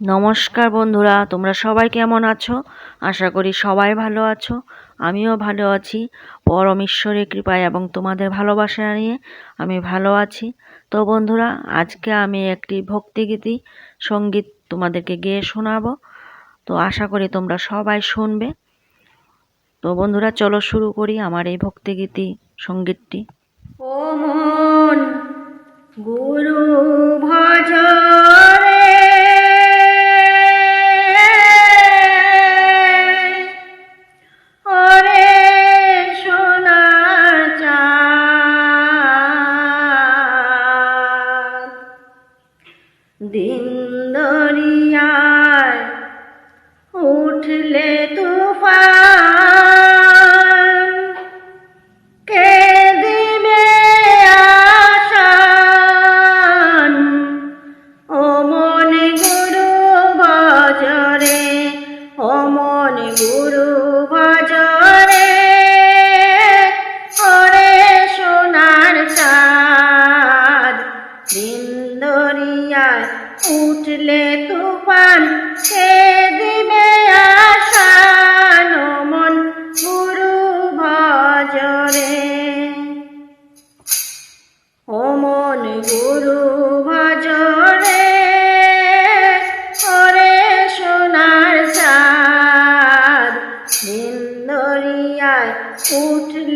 নমস্কার বন্ধুরা, তোমরা সবাই কেমন আছো? আশা করি সবাই ভালো আছো, আমিও ভালো আছি। পরম ঈশ্বরের কৃপায় এবং তোমাদের ভালোবাসা নিয়ে আমি ভালো আছি। তো বন্ধুরা, আজকে আমি একটি ভক্তিগীতি সংগীত তোমাদেরকে গেয়ে শোনাবো। তো আশা করি তোমরা সবাই শুনবে। তো বন্ধুরা, চলো শুরু করি আমার এই ভক্তিগীতি সঙ্গীতটি। ও মন, গুরু ভজরে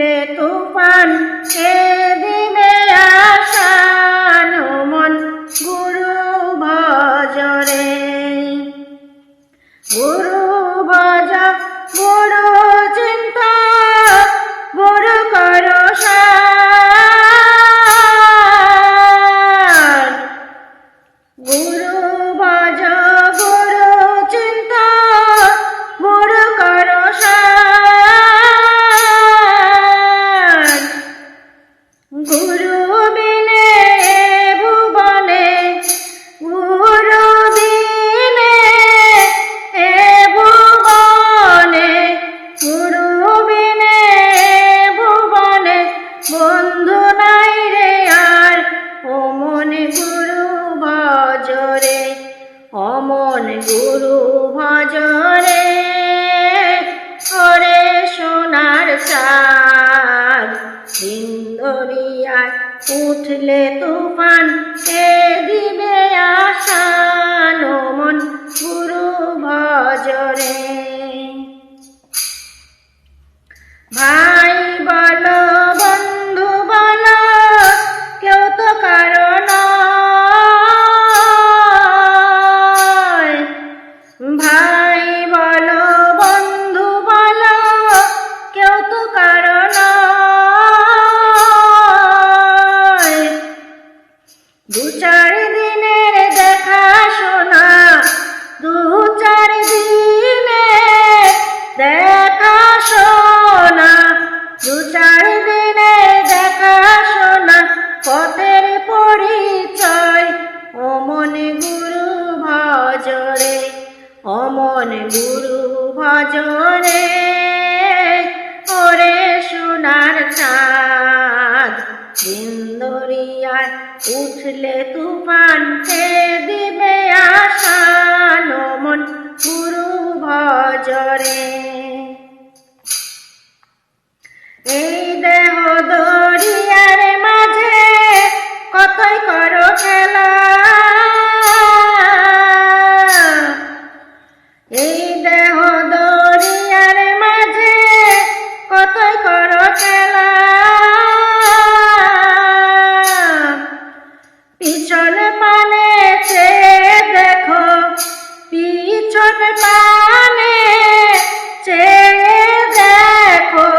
উঠলে তুফান সে দিবে আসান গুরু ভজরে। গুরু ভজ গুরু চিন্তা সিন্দরিয়ায় উঠলে তুফান কে সোনার চাঁদ। ইন্দরিয়ায় উঠলে তুফান কে পানে চেয়ে দেখো,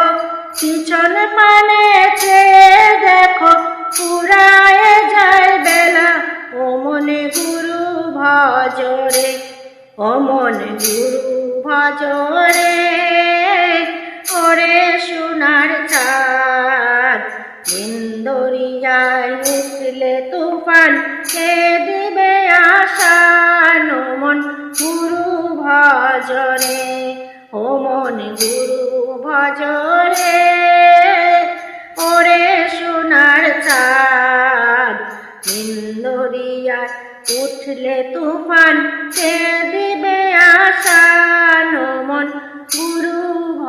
পিছন পানে চেয়ে দেখো, পুরায় যায় বেলা। ও মনে গুরু ভজরে, ও মনে গুরু ভজরে, ওরে সোনার চাঁদ। ইন্দরিয়ায় উঠলে তুফান, কে দিবে আশান ও মন ভজরে ও মন গুরু ভজরে ওরে সোনার চাঁদ ইন্দরিয়ার উঠলে তুফান, কে দিবে আসা নমন গুরু ভ